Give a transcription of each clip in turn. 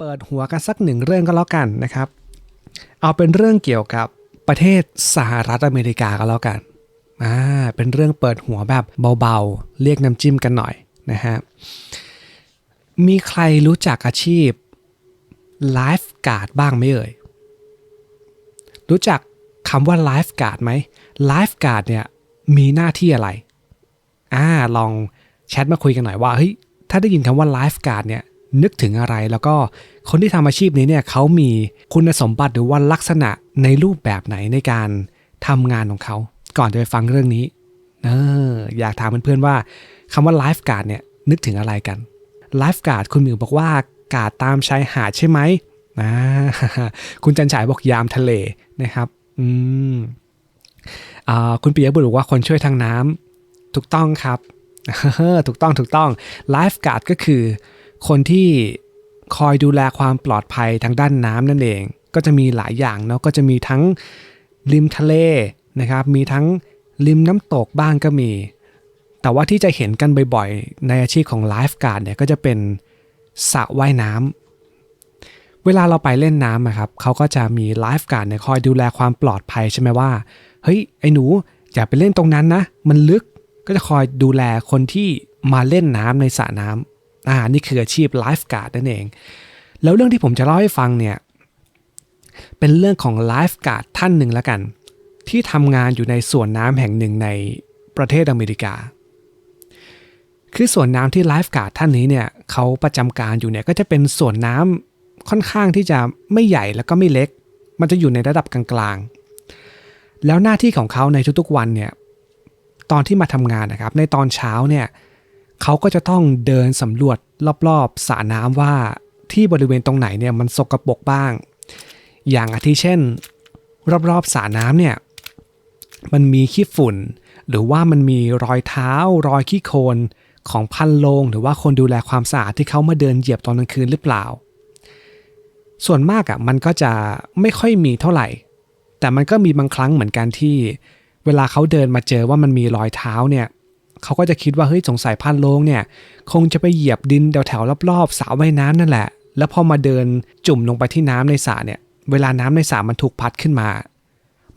เปิดหัวกันสักหนึ่งเรื่องก็แล้วกันนะครับ เอาเป็นเรื่องเกี่ยวกับประเทศสหรัฐอเมริกาก็แล้วกันอ่าเป็นเรื่องเปิดหัวแบบเบาๆ เรียกน้ำจิ้มกันหน่อยนะฮะ มีใครรู้จักอาชีพไลฟ์การ์ดบ้างไหมเอ่ย รู้จักคำว่าไลฟ์การ์ดไหมไลฟ์การ์ดเนี่ยมีหน้าที่อะไร อ่าลองแชทมาคุยกันหน่อยว่าเฮ้ยถ้าได้ยินคำว่าไลฟ์การ์ดเนี่ย นึกถึงอะไรแล้วก็คนที่ทำอาชีพนี้เนี่ยเขามีคุณสมบัติหรือว่าลักษณะในรูปแบบไหนในการทำงานของเขา ก่อนจะไปฟังเรื่องนี้เอออยากถามเพื่อนๆว่าคำว่าไลฟ์การ์ดเนี่ยนึกถึงอะไรกันไลฟ์การ์ดคุณหมิวบอกว่ากาดตามชายหาดใช่ไหมอ่าคุณจันฉายบอกยามทะเลนะครับอืมอ่าคุณปิยบุตรบอกว่าคนช่วยทางน้ำถูกต้องครับถูกต้องถูกต้องไลฟ์การ์ดก็คือ คนที่คอยดูแลความปลอดภัยทางด้านน้ำนั่นเอง ก็จะมีหลายอย่างเนาะก็จะมีทั้งริมทะเลนะครับ มีทั้งริมน้ำตกบ้างก็มี แต่ว่าที่จะเห็นกันบ่อยๆ ในอาชีพของไลฟ์การ์ดเนี่ยก็จะเป็นสระว่ายน้ำเวลาเราไปเล่นน้ำอะครับเขาก็จะมีไลฟ์การ์ดเนี่ยคอยดูแลความปลอดภัยใช่ไหมว่าเฮ้ยไอ้หนูอย่าไปเล่นตรงนั้นนะ มันลึกก็จะคอยดูแลคนที่มาเล่นน้ำในสระน้ำ อ่านี่คืออาชีพไลฟ์การ์ดนั่นเอง แล้วเรื่องที่ผมจะเล่าให้ฟังเนี่ย เป็นเรื่องของไลฟ์การ์ดท่านหนึ่งแล้วกัน ที่ทำงานอยู่ในสวนน้ำแห่งหนึ่งในประเทศอเมริกา คือสวนน้ำที่ไลฟ์การ์ดท่านนี้เนี่ยเขาประจำการอยู่เนี่ยก็จะเป็นสวนน้ำค่อนข้างที่จะไม่ใหญ่แล้วก็ไม่เล็ก มันจะอยู่ในระดับกลางๆ แล้วหน้าที่ของเขาในทุกๆวันเนี่ยตอนที่มาทำงานนะครับ ในตอนเช้าเนี่ยเขาก็จะต้องเดินสำรวจรอบๆสระน้ำว่าที่บริเวณตรงไหนเนี่ยมันสกรปรกบ้าง อย่างอาทิเช่น รอบๆสระน้ำเนี่ยมันมีขี้ฝุ่น หรือว่ามันมีรอยเท้ารอยขี้โคลนของพันโลง หรือว่าคนดูแลความสะอาดที่เขามาเดินเหยียบตอนกลางคืนหรือเปล่า ส่วนมากอะ่ะมันก็จะไม่ค่อยมีเท่าไหร่ แต่มันก็มีบางครั้งเหมือนกันที่ เวลาเขาเดินมาเจอว่ามันมีรอยเท้าเนี่ย เขาก็จะคิดว่าเฮ้ยสงสัยพันโลงเนี่ย คงจะไปเหยียบดินแถวๆรอบๆสระว่ายน้ำนั่นแหละ แล้วพอมาเดินจุ่มลงไปที่น้ำในสระเนี่ย เวลาน้ำในสระมันถูกพัดขึ้นมา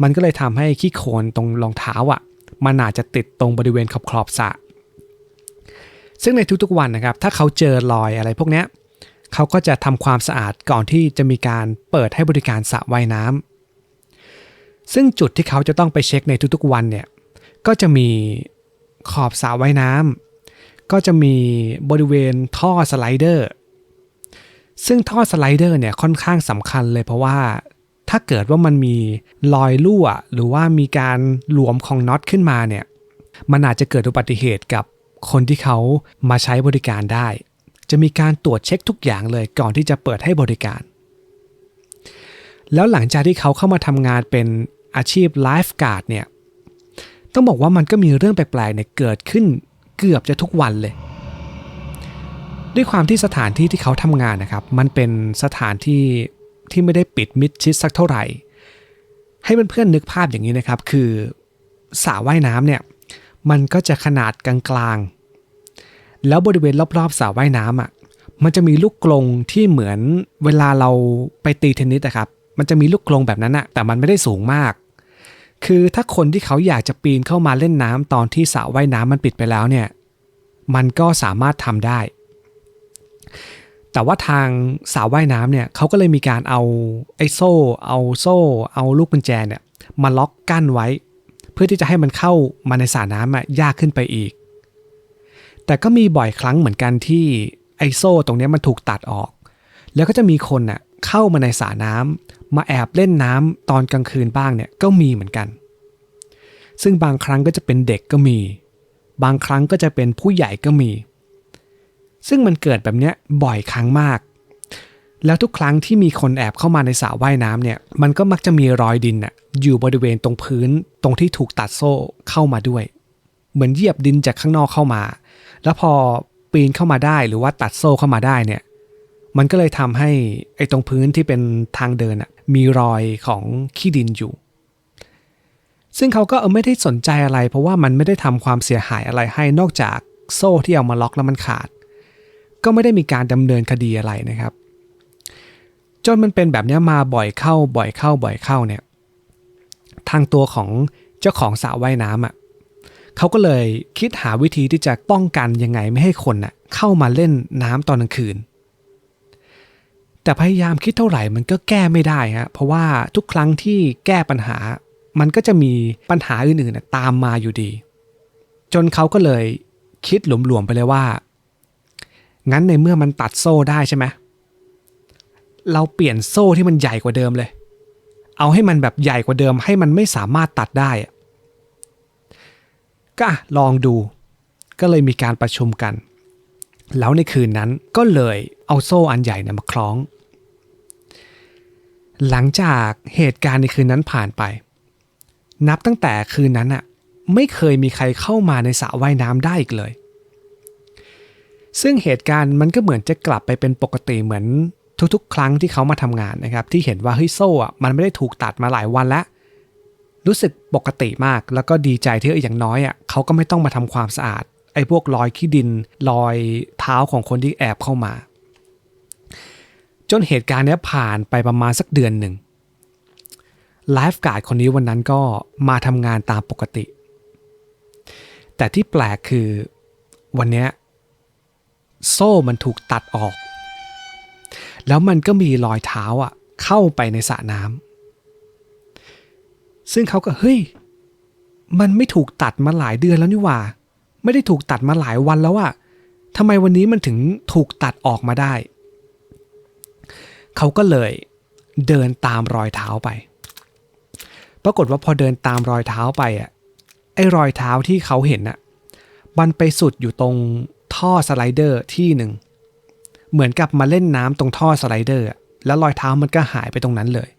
มันก็เลยทำให้ขี้โคลนตรงรองเท้าอะ มันอาจจะติดตรงบริเวณขอบขอบสระซึ่งในทุกๆวันนะครับ ถ้าเขาเจอรอยอะไรพวกเนี้ยเขาก็จะทำความสะอาดก่อนที่จะมีการเปิดให้บริการสระว่ายน้ำซึ่งจุดที่เขาจะต้องไปเช็คในทุกๆวันเนี่ยก็จะมี ขอบสระว่ายน้ำก็จะมีบริเวณท่อสไลเดอร์ ซึ่งท่อสไลเดอร์เนี่ยค่อนข้างสำคัญเลยเพราะว่าถ้าเกิดว่ามันมีรอยรั่ว หรือว่ามีการหลวมของน็อตขึ้นมาเนี่ยมันอาจจะเกิดอุบัติเหตุกับคนที่เขามาใช้บริการได้ จะมีการตรวจเช็คทุกอย่างเลยก่อนที่จะเปิดให้บริการ แล้วหลังจากที่เขาเข้ามาทำงานเป็นอาชีพไลฟ์การ์ดเนี่ย ต้องบอกว่ามันก็มีเรื่องแปลกๆเนี่ยเกิดขึ้นเกือบจะทุกวันเลย ด้วยความที่สถานที่ที่เขาทำงานนะครับ มันเป็นสถานที่ที่ไม่ได้ปิดมิดชิดสักเท่าไหร่ ให้เพื่อนๆนึกภาพอย่างนี้นะครับ คือสระว่ายน้ำเนี่ยมันก็จะขนาดกลางๆ แล้วบริเวณรอบๆสระว่ายน้ำอะมันจะมีลูกกลงที่เหมือนเวลาเราไปตีเทนนิสนะครับ มันจะมีลูกกลงแบบนั้นอะแต่มันไม่ได้สูงมาก คือถ้าคนที่เขาอยากจะปีนเข้ามาเล่นน้ำตอนที่สระว่ายน้ำมันปิดไปแล้วเนี่ย มันก็สามารถทำได้ แต่ว่าทางสาวว่ายน้ำเนี่ยเขาก็เลยมีการเอาไอ้โซ่ เอาโซ่ เอาลูกกุญแจเนี่ยมาล็อกกั้นไว้ เพื่อที่จะให้มันเข้ามาในสระน้ำอะยากขึ้นไปอีก แต่ก็มีบ่อยครั้งเหมือนกันที่ไอ้โซ่ตรงนี้มันถูกตัดออก แล้วก็จะมีคนน่ะ เข้ามาในสระน้ำมาแอบเล่นน้ำตอนกลางคืนบ้างเนี่ยก็มีเหมือนกัน ซึ่งบางครั้งก็จะเป็นเด็กก็มี บางครั้งก็จะเป็นผู้ใหญ่ก็มี ซึ่งมันเกิดแบบเนี้ยบ่อยครั้งมาก แล้วทุกครั้งที่มีคนแอบเข้ามาในสระว่ายน้ำเนี่ยมันก็มักจะมีรอยดินน่ะอยู่บริเวณตรงพื้นตรงที่ถูกตัดโซ่เข้ามาด้วย เหมือนเหยียบดินจากข้างนอกเข้ามา แล้วพอปีนเข้ามาได้หรือว่าตัดโซ่เข้ามาได้เนี่ย มันก็เลยทำให้ไอ้ตรงพื้นที่เป็นทางเดินอะมีรอยของขี้ดินอยู่ ซึ่งเขาก็ไม่ได้สนใจอะไร เพราะว่ามันไม่ได้ทำความเสียหายอะไรให้นอกจากโซ่ที่เอามาล็อกแล้วมันขาด ก็ไม่ได้มีการดำเนินคดีอะไรนะครับ จนมันเป็นแบบนี้มาบ่อยเข้าบ่อยเข้าบ่อยเข้าเนี่ย ทางตัวของเจ้าของสระว่ายน้ำอะเขาก็เลยคิดหาวิธีที่จะป้องกันยังไงไม่ให้คนน่ะเข้ามาเล่นน้ำตอนกลางคืน แต่พยายามคิดเท่าไหร่มันก็แก้ไม่ได้ฮะเพราะว่าทุกครั้งที่แก้ปัญหา มันก็จะมีปัญหาอื่นๆตามมาอยู่ดี จนเขาก็เลยคิดหลวมๆไปเลยว่า งั้นในเมื่อมันตัดโซ่ได้ใช่ไหมเราเปลี่ยนโซ่ที่มันใหญ่กว่าเดิมเลย เอาให้มันแบบใหญ่กว่าเดิม ให้มันไม่สามารถตัดได้ก็ลองดู ก็เลยมีการประชุมกัน แล้วในคืนนั้นก็เลยเอาโซ่อันใหญ่นะมาคล้อง หลังจากเหตุการณ์ในคืนนั้นผ่านไป นับตั้งแต่คืนนั้นอะไม่เคยมีใครเข้ามาในสระว่ายน้ำได้อีกเลย ซึ่งเหตุการณ์มันก็เหมือนจะกลับไปเป็นปกติเหมือนทุกๆ ครั้งที่เขามาทำงานนะครับ ที่เห็นว่าเฮ้ยโซ่อะมันไม่ได้ถูกตัดมาหลายวันแล้ว รู้สึกปกติมากแล้วก็ดีใจที่อออย่างน้อยอะเขาก็ไม่ต้องมาทำความสะอาดไอ้พวกรอยขี้ดินรอยเท้าของคนที่แอบเข้ามา จนเหตุการณ์นี้ผ่านไปประมาณสักเดือนหนึ่งไลฟ์การ์ดคนนี้วันนั้นก็มาทำงานตามปกติ แต่ที่แปลกคือวันนี้โซ่มันถูกตัดออก แล้วมันก็มีรอยเท้าอะเข้าไปในสระน้ำซึ่งเขาก็เฮ้ย มันไม่ถูกตัดมาหลายเดือนแล้วนี่หว่า ไม่ได้ถูกตัดมาหลายวันแล้วอะทำไมวันนี้มันถึงถูกตัดออกมาได้ เขาก็เลยเดินตามรอยเท้าไป ปรากฏว่าพอเดินตามรอยเท้าไปอะไอ้รอยเท้าที่เขาเห็นอะมันไปสุดอยู่ตรงท่อสไลเดอร์ที่หนึ่งเหมือนกับมาเล่นน้ำตรงท่อสไลเดอร์แล้วรอยเท้ามันก็หายไปตรงนั้นเลย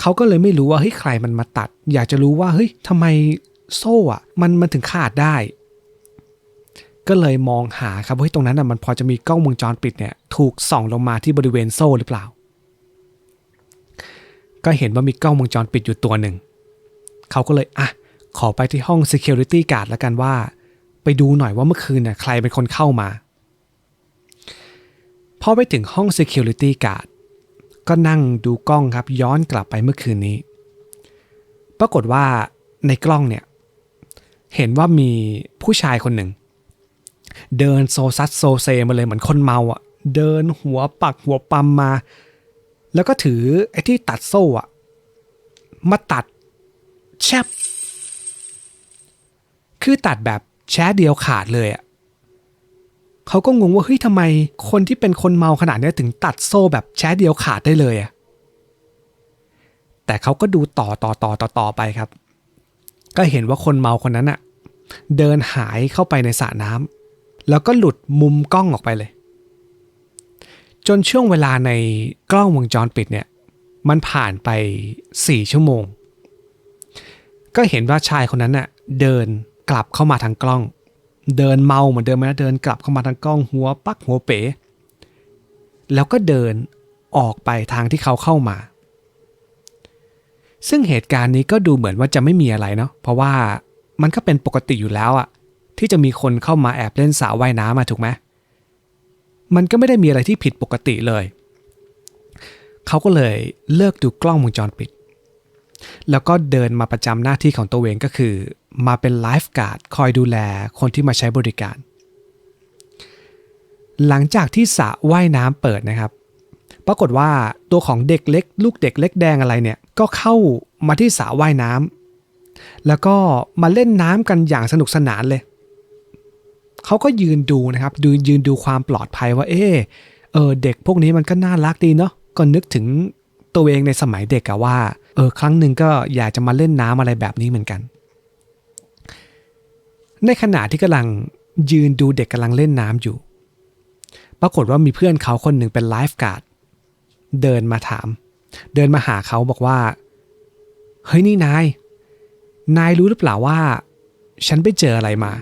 เขาก็เลยไม่รู้ว่าเฮ้ยใครมันมาตัด อยากจะรู้ว่าเฮ้ยทำไมโซ่อะมันมันถึงขาดได้ ก็เลยมองหาครับว่าตรงนั้นอะมันพอจะมีกล้องวงจรปิดเนี่ยถูกส่องลงมาที่บริเวณโซ่หรือเปล่า ก็เห็นว่ามีกล้องวงจรปิดอยู่ตัวหนึ่ง เขาก็เลยอะขอไปที่ห้อง Security Guard แล้วกันว่า ไปดูหน่อยว่าเมื่อคืนเนี่ยใครเป็นคนเข้ามา พอไปถึงห้อง Security Guard ก็นั่งดูกล้องครับย้อนกลับไปเมื่อคืนนี้ ปรากฏว่าในกล้องเนี่ย เห็นว่ามีผู้ชายคนหนึ่ง เดินโซซัดโซเซมาเลยเหมือนคนเมาอะ เดินหัวปักหัวปั๊มมา แล้วก็ถือไอ้ที่ตัดโซ่อะ มาตัดแชบคือตัดแบบแช้เดียวขาดเลยอะเขาก็งงว่าเฮ้ยทำไมคนที่เป็นคนเมาขนาดนี้ถึงตัดโซ่แบบแช้เดียวขาดได้เลยอะแต่เขาก็ดูต่อต่อต่อต่อต่อไปครับ ก็เห็นว่าคนเมาคนนั้นอะ เดินหายเข้าไปในสระน้ำ แล้วก็หลุดมุมกล้องออกไปเลย จนช่วงเวลาในกล้องวงจรปิดเนี่ย มันผ่านไป 4 ชั่วโมง ก็เห็นว่าชายคนนั้นน่ะเดินกลับเข้ามาทางกล้อง เดินเมาเหมือนเดิมนะเดินกลับเข้ามาทางกล้องหัวปักหัวเป๋ แล้วก็เดินออกไปทางที่เขาเข้ามา ซึ่งเหตุการณ์นี้ก็ดูเหมือนว่าจะไม่มีอะไรเนาะเพราะว่ามันก็เป็นปกติอยู่แล้วอะ ที่จะมีคนเข้ามาแอบเล่นสระว่ายน้ำมาถูกไหมมันก็ไม่ได้มีอะไรที่ผิดปกติเลย เขาก็เลยเลิกดูกล้องวงจรปิด แล้วก็เดินมาประจำหน้าที่ของตัวเองก็คือ มาเป็นไลฟ์การ์ดคอยดูแลคนที่มาใช้บริการ หลังจากที่สระว่ายน้ำเปิดนะครับ ปรากฏว่าตัวของเด็กเล็ก ลูกเด็กเล็กแดงอะไรเนี่ยก็เข้ามาที่สระว่ายน้ำแล้วก็มาเล่นน้ำกันอย่างสนุกสนานเลย เขาก็ยืนดูนะครับดูยืนดูความปลอดภัยว่า เออเออเด็กพวกนี้มันก็น่ารักดีเนาะก็นึกถึงตัวเองในสมัยเด็กอะว่าเออครั้งหนึ่งก็อยากจะมาเล่นน้ำอะไรแบบนี้เหมือนกัน ในขณะที่กำลังยืนดูเด็กกำลังเล่นน้ำอยู่ ปรากฏว่ามีเพื่อนเขาคนหนึ่งเป็นไลฟ์การ์ดเดินมาถาม เดินมาหาเขาบอกว่า เฮ้ยนี่นาย นายรู้หรือเปล่าว่า ฉันไปเจออะไรมา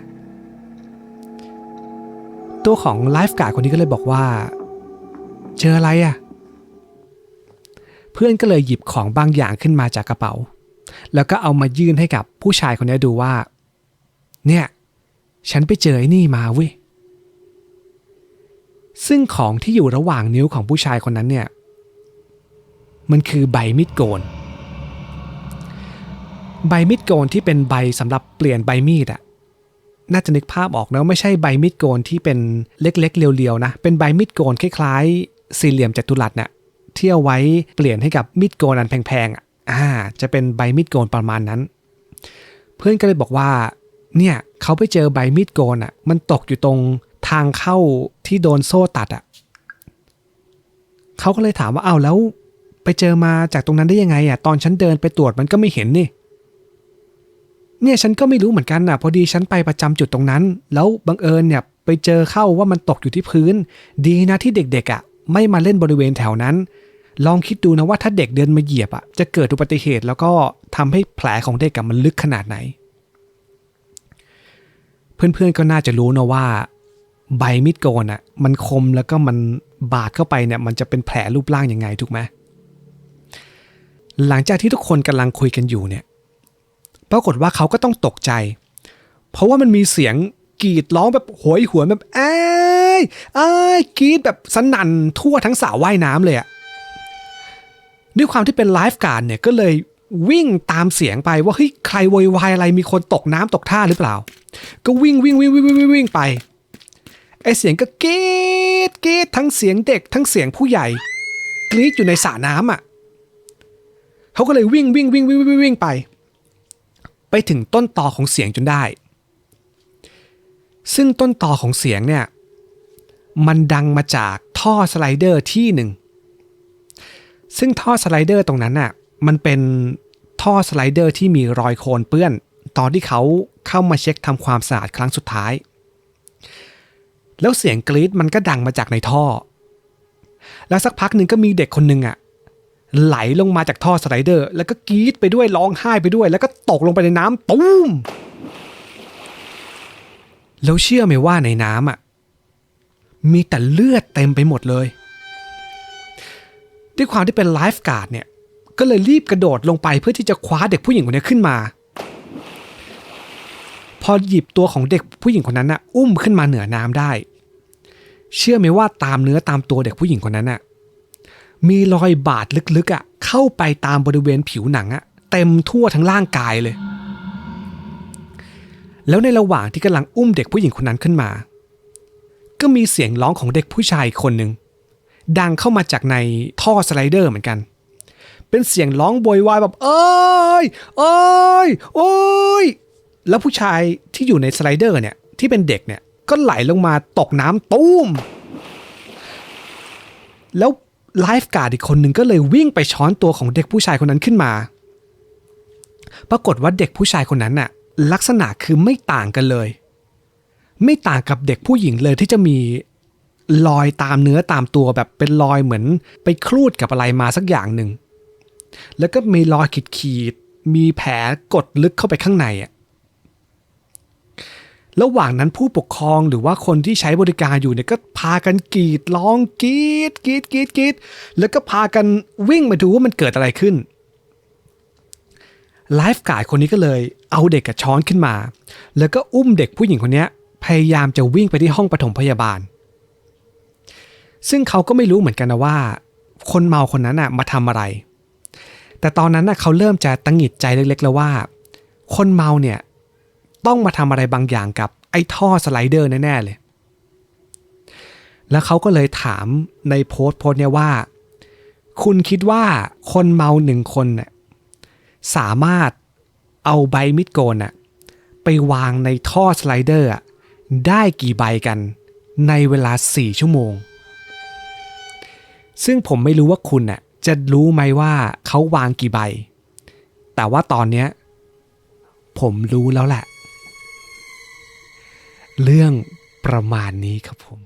ตัวของไลฟ์การ์ดคนนี้ก็เลยบอกว่า เจออะไรอะ่ะ เพื่อนก็เลยหยิบของบางอย่างขึ้นมาจากกระเป๋า แล้วก็เอามายื่นให้กับผู้ชายคนนี้ดูว่า เนี่ย ฉันไปเจอไอ้นี่มาเว้ยซึ่งของที่อยู่ระหว่างนิ้วของผู้ชายคนนั้นเนี่ย มันคือใบมีดโกน ใบมีดโกนที่เป็นใบสำหรับเปลี่ยนใบมีดอะ น่าจะนึกภาพออกนะว่าไม่ใช่ใบมีดโกนที่เป็นเล็กๆ เรียวๆนะ เป็นใบมีดโกนคล้ายๆ สี่เหลี่ยมจัตุรัสเนี่ยเที่เอาไว้เปลี่ยนให้กับมีดโกนอันแพงๆอะอ่า จะเป็นใบมีดโกนประมาณนั้น เพื่อนก็เลยบอกว่า เนี่ยเขาไปเจอใบมีดโกนอะ มันตกอยู่ตรงทางเข้าที่โดนโซ่ตัดอะเขาก็เลยถามว่าอ้าวแล้ว ไปเจอมาจากตรงนั้นได้ยังไงอะ ตอนฉันเดินไปตรวจมันก็ไม่เห็นนี่ เนี่ยฉันก็ไม่รู้เหมือนกันน่ะพอดีฉันไปประจำจุดตรงนั้น แล้วบังเอิญเนี่ยไปเจอเข้าว่ามันตกอยู่ที่พื้น ดีนะที่เด็กๆอะ ไม่มาเล่นบริเวณแถวนั้น ลองคิดดูนะว่าถ้าเด็กเดินมาเหยียบอะจะเกิดอุบัติเหตุแล้วก็ทำให้แผลของเด็กกับมันลึกขนาดไหน เพื่อนๆก็น่าจะรู้นะว่า ใบมีดโกนอะ มันคมแล้วก็มันบาดเข้าไปเนี่ย มันจะเป็นแผลรูปร่างยังไงถูกไหมหลังจากที่ทุกคนกำลังคุยกันอยู่เนี่ย ปรากฏว่าเขาก็ต้องตกใจ เพราะว่ามันมีเสียงกรีดร้องแบบโหยหวนแบบเอ้ยเอ้กรีดแบบสนั่นทั่วทั้งสระว่ายน้ำเลยอะด้วยความที่เป็นไลฟ์การ์ดเนี่ยก็เลยวิ่งตามเสียงไปว่าเฮ้ยใครโวยวายอะไรมีคนตกน้ำตกท่าหรือเปล่า ก็วิ่งวิ่งวิ่งวิ่งวิ่งวิ่งงไปไอเสียงก็กรีดกรีดทั้งเสียงเด็กทั้งเสียงผู้ใหญ่กรีดอยู่ในสระน้ำอะเขาก็เลยวิ่งวิ่งวิ่งวิ่งวิ่งวิ่งไป ไปถึงต้นตอของเสียงจนได้ ซึ่งต้นตอของเสียงเนี่ยมันดังมาจากท่อสไลเดอร์ที่หนึ่ง ซึ่งท่อสไลเดอร์ตรงนั้นน่ะมันเป็นท่อสไลเดอร์ที่มีรอยโคลนเปื้อน ตอนที่เขาเข้ามาเช็คทำความสะอาดครั้งสุดท้าย แล้วเสียงกรี๊ดมันก็ดังมาจากในท่อ แล้วสักพักหนึ่งก็มีเด็กคนหนึ่งอะ ไหลลงมาจากท่อสไลเดอร์ แล้วก็กรี๊ดไปด้วยร้องไห้ไปด้วย แล้วก็ตกลงไปในน้ำตุ้ม แล้วเชื่อไหมว่าในน้ำอะมีแต่เลือดเต็มไปหมดเลย ด้วยความที่เป็นไลฟ์การ์ดเนี่ยก็เลยรีบกระโดดลงไปเพื่อที่จะคว้าเด็กผู้หญิงคนนี้ขึ้นมา พอหยิบตัวของเด็กผู้หญิงคนนั้นน่ะอุ้มขึ้นมาเหนือน้ำได้ เชื่อไหมว่าตามเนื้อตามตัวเด็กผู้หญิงคนนั้นน่ะ มีรอยบาดลึกๆอะเข้าไปตามบริเวณผิวหนังอะเต็มทั่วทั้งร่างกายเลย แล้วในระหว่างที่กำลังอุ้มเด็กผู้หญิงคนนั้นขึ้นมา ก็มีเสียงร้องของเด็กผู้ชายคนหนึ่งดังเข้ามาจากในท่อสไลเดอร์เหมือนกัน เป็นเสียงร้องโวยวายแบบ เอ้ยเอ้ยโอ้ยแล้วผู้ชายที่อยู่ในสไลเดอร์เนี่ยที่เป็นเด็กเนี่ยก็ไหลลงมาตกน้ำตุ้มแล้ว ไลฟ์การ์ดอีกคนหนึ่งก็เลยวิ่งไปช้อนตัวของเด็กผู้ชายคนนั้นขึ้นมา ปรากฏว่าเด็กผู้ชายคนนั้นน่ะลักษณะคือไม่ต่างกันเลย ไม่ต่างกับเด็กผู้หญิงเลยที่จะมีรอยตามเนื้อตามตัวแบบเป็นรอยเหมือนไปครูดกับอะไรมาสักอย่างหนึ่ง แล้วก็มีรอยขีดขีดมีแผลกดลึกเข้าไปข้างในอะ ระหว่างนั้นผู้ปกครองหรือว่าคนที่ใช้บริการอยู่เนี่ยก็พากันกรีดร้องกรีดกรีดกรีดกรีดแล้วก็พากันวิ่งมาดูว่ามันเกิดอะไรขึ้นไลฟ์การ์ดคนนี้ก็เลยเอาเด็กกับช้อนขึ้นมา แล้วก็อุ้มเด็กผู้หญิงคนนี้พยายามจะวิ่งไปที่ห้องปฐมพยาบาล ซึ่งเขาก็ไม่รู้เหมือนกันนะว่า คนเมาคนนั้นน่ะมาทำอะไร แต่ตอนนั้นน่ะเขาเริ่มจะตังหิดใจเล็กๆแล้วว่า คนเมาเนี่ย ต้องมาทำอะไรบางอย่างกับไอ้ท่อสไลเดอร์แน่ ๆ เลย แล้วเขาก็เลยถามในโพสต์โพสต์เนี่ยว่า คุณคิดว่าคนเมาหนึ่งคนน่ะสามารถเอาใบมิดโกนอะไปวางในท่อสไลเดอร์อะได้กี่ใบกันในเวลา 4 ชั่วโมง ซึ่งผมไม่รู้ว่าคุณอะจะรู้ไหมว่าเขาวางกี่ใบ แต่ว่าตอนเนี้ยผมรู้แล้วแหละ เรื่องประมาณนี้ครับผม